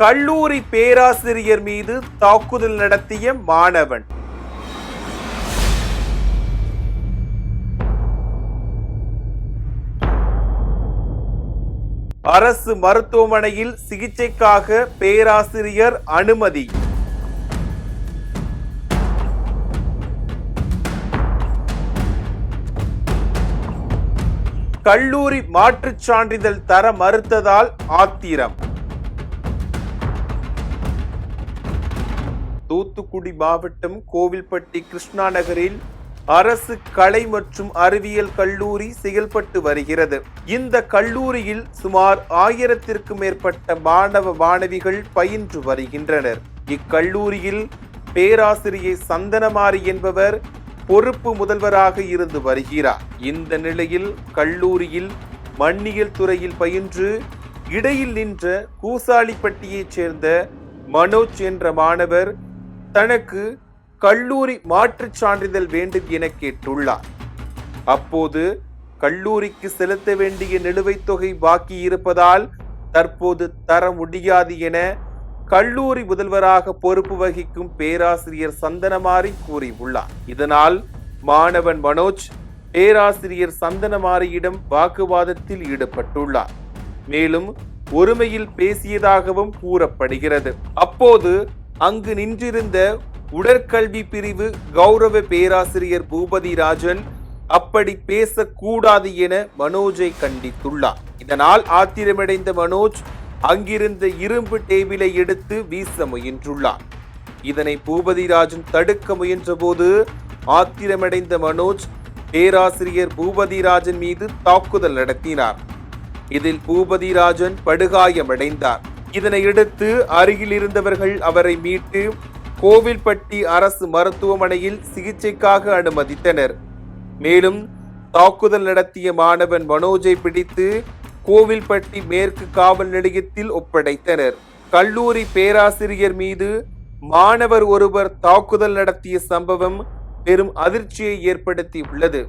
கல்லூரி பேராசிரியர் மீது தாக்குதல் நடத்திய மாணவன். அரசு மருத்துவமனையில் சிகிச்சைக்காக பேராசிரியர் அனுமதி. கல்லூரி மாற்றுச் சான்றிதழ் தர மறுத்ததால் ஆத்திரம். தூத்துக்குடி மாவட்டம் கோவில்பட்டி கிருஷ்ணா நகரில் அரசு கலை மற்றும் அறிவியல் கல்லூரி செயல்பட்டு வருகிறது. இந்த கல்லூரியில் சுமார் ஆயிரத்திற்கும் மேற்பட்ட மாணவ மாணவிகள் பயின்று வருகின்றனர். இக்கல்லூரியில் பேராசிரியை சந்தனமாரி என்பவர் பொறுப்பு முதல்வராக இருந்து வருகிறார். இந்த நிலையில் கல்லூரியில் மண்ணியல் துறையில் பயின்று இடையில் நின்ற கூசாலிப்பட்டியைச் சேர்ந்த மனோஜ் என்ற மாணவர் தனக்கு கல்லூரி மாற்றுச் சான்றிதழ் வேண்டும் என கேட்டுள்ளார். அப்போது கல்லூரிக்கு செலுத்த வேண்டிய நிலுவைத் தொகை பாக்கி இருப்பதால் தற்போது தர முடியாது என கல்லூரி முதல்வராக பொறுப்பு வகிக்கும் பேராசிரியர் சந்தனமாரி கூறியுள்ளார். இதனால் மாணவன் மனோஜ் பேராசிரியர் சந்தனமாரியிடம் வாக்குவாதத்தில் ஈடுபட்டுள்ளார். மேலும் ஒருமையில் பேசியதாகவும் கூறப்படுகிறது. அப்போது அங்கு நின்றிருந்த உடற்கல்வி பிரிவு கௌரவ பேராசிரியர் பூபதி ராஜன் அப்படி பேசக்கூடாது என மனோஜை கண்டித்துள்ளார். இதனால் ஆத்திரமடைந்த மனோஜ் அங்கிருந்த இரும்பு டேபிளை எடுத்து வீச முயன்றுள்ளார். இதனை பூபதிராஜன் தடுக்க முயன்றபோது ஆத்திரமடைந்த மனோஜ் பேராசிரியர் பூபதிராஜன் மீது தாக்குதல் நடத்தினார். இதில் பூபதிராஜன் படுகாயமடைந்தார். இதனையடுத்து அருகில் இருந்தவர்கள் அவரை மீட்டு கோவில்பட்டி அரசு மருத்துவமனையில் சிகிச்சைக்காக அனுமதித்தனர். மேலும் தாக்குதல் நடத்திய மாணவன் மனோஜை பிடித்து கோவில்பட்டி மேற்கு காவல் நிலையத்தில் ஒப்படைத்தனர். கல்லூரி பேராசிரியர் மீது மாணவர் ஒருவர் தாக்குதல் நடத்திய சம்பவம் பெரும் அதிர்ச்சியை ஏற்படுத்தி உள்ளது